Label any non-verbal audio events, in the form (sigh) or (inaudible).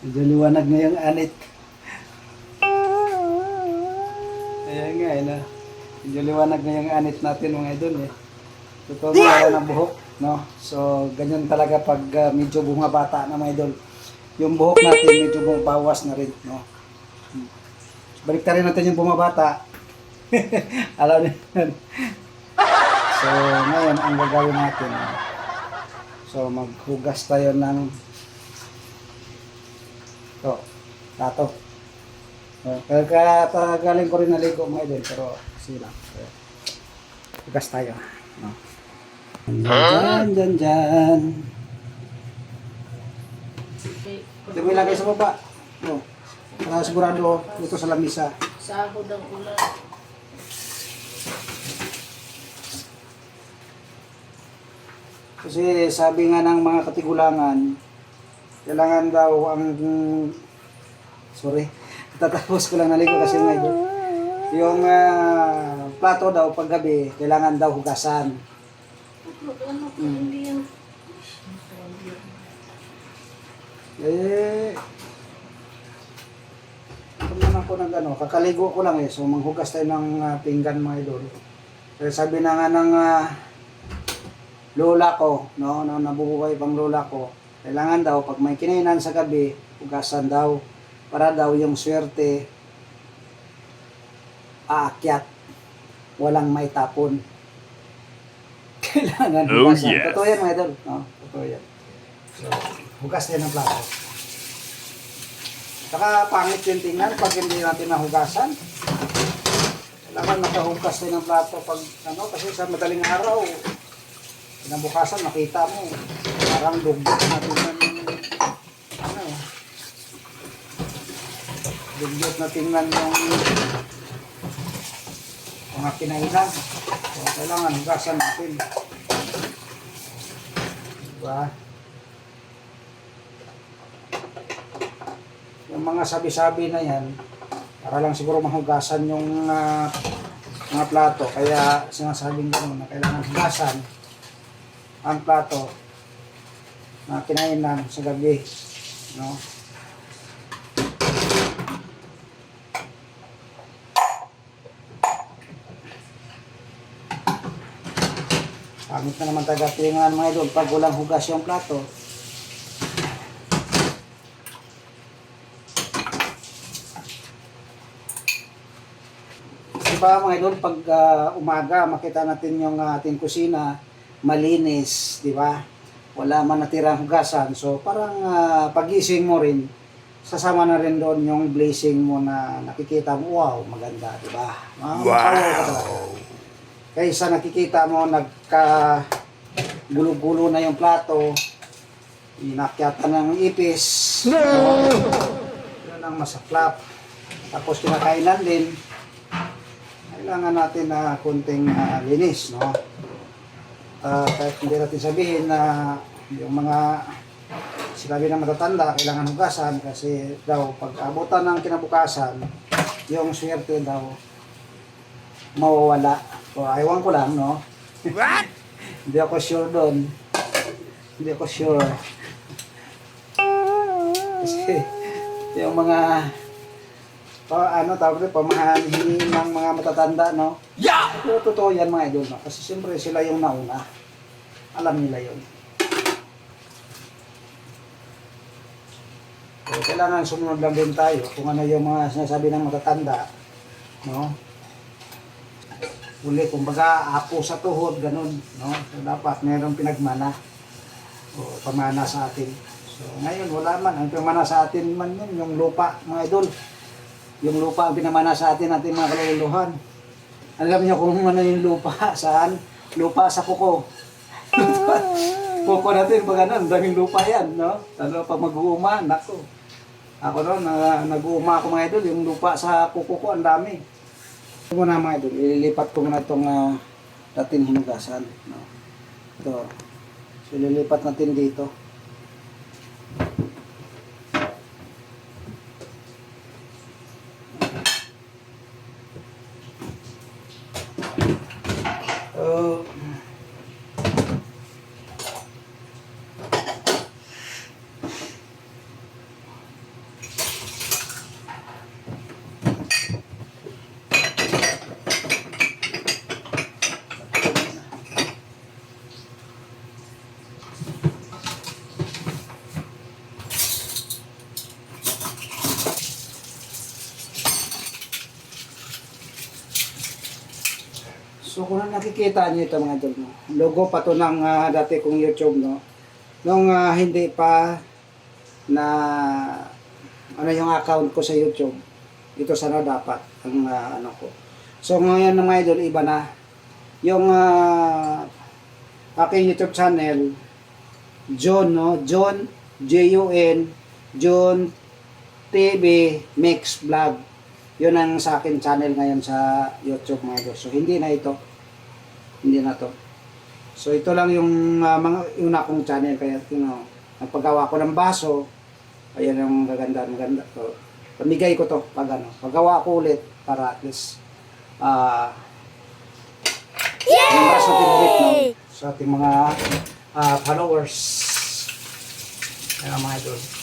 Medyo liwanag na yung anit. Ayan nga, eh, na. Medyo liwanag na yung anit natin mga idol eh. Totoo nga ng buhok, no? So, ganyan talaga pag ah, medyo bumabata na mga idol. Yung buhok natin medyo bumabawas na rin, no? Balik rin natin yung bumabata. (laughs) Alam niyo. So, ngayon, ang gagawin natin, so maghugas tayo ng to, tato. So, kaya kaya galing ko rin naligo mga idol, pero sila. So, hugas tayo. No? Dyan, dyan, dyan. Ito mo ilagay sa baba. No. Para sigurado dito sa lamisa. Sahod ang ulan. Kasi sabi nga ng mga katigulangan, kailangan daw ang sorry, tatapos ko lang naligo kasi nga ito. Yung ah, plato daw paggabi, kailangan daw hugasan. Mm. Eh, ano naman ako nag ano, kakaligo ko lang eh, so manghugas tayo ng ah, pinggan mga idol. Kaya sabi na nga ng ah, lola ko, no, no, nabubuhay pang lola ko, kailangan daw pag may kinainan sa gabi, hugasan daw para daw yung swerte aakyat, walang may tapon. (laughs) Kailangan Oh, hugasan. yes. Totoo yan mga idol. No, totoo yan. So, hugas din ng plato. Saka pangit yung tingnan pag hindi natin nahugasan. Kailangan nakahugas din ng plato pag ano, kasi sa madaling araw, kinabukasan makita mo, parang dugbot na tingnan yung ano, dugbot na tingnan yung mga kinainan. So, kailangan hugasan natin. Diba? Yung mga sabi-sabi na yan, para lang siguro mahugasan yung ah, mga plato. Kaya sinasabing gano'n na kailangan hugasan ang plato na kinainan sa gabi. No? Pangit na naman taga tingan mga idol pag walang hugas yung plato. Diba mga idol, pag ah, umaga makita natin yung ah, ating kusina malinis, di ba? Wala man natirang hugasan. So parang ah, pagising mo rin, sasama na rin doon yung blazing mo na nakikita mo, wow, maganda, di ba? Ah, talaga. Kaysa nakikita mo nagka gulo-gulo na yung plato, inakyatan ng ipis. No! Yun ang masaklap. Tapos kinakainan din, kailangan natin na kunting ah, linis, no? Ah, kahit hindi natin sabihin na yung mga sinabi ng matatanda, kailangan hugasan kasi daw pag abutan ng kinabukasan, yung swerte daw mawawala. O, aywan ko lang, no? What? (laughs) Hindi ako sure doon. Hindi ako sure. Kasi yung mga pa, ano tawag ito, pamahahin ng mga matatanda, no? Yeah! Pero totoo yan mga idol, no? Kasi siyempre sila yung nauna. Alam nila yon. So, kailangan sumunod lang din tayo kung ano yung mga sinasabi ng matatanda, no? Uli, kumbaga, apo sa tuhod, ganun, no? So, dapat mayroong pinagmana o pamana sa atin. So, ngayon, wala man. Ang pamana sa atin man yun, yung lupa, mga idol. Yung lupa ang pinamana sa atin, ating mga kaluluhan. Alam niyo kung ano yung lupa, (laughs) saan? Lupa sa kuko. (laughs) kuko natin, pag ano, daming lupa yan, no? Ano, pag mag-uuma, nako. Ako noon, na, nag-uuma ako mga idol, yung lupa sa kuko ko, ang dami. Ito muna mga idol, ililipat ko muna itong uh, dating hinugasan. No? Ito. So, ililipat natin dito. So kung nakikita niyo ito mga idol, no? logo pa to ng ah, dati kong YouTube, no? Nung ah, hindi pa na ano yung account ko sa YouTube, ito sana dapat ang ah, ano ko. So ngayon ng mga idol, iba na. Yung ah, aking YouTube channel, John, no? John, J-U-N, John TV Mix Vlog. Yun ang sa akin channel ngayon sa YouTube mga idol. So hindi na ito. Hindi na to. So ito lang yung ah, mga una kong channel kaya you know, nagpagawa ko ng baso. Ayan yung gaganda maganda. So, pamigay ko to pag ano, paggawa ko ulit para at least ah yung baso ulit no, sa ating mga ah, followers. Ayan mga idol.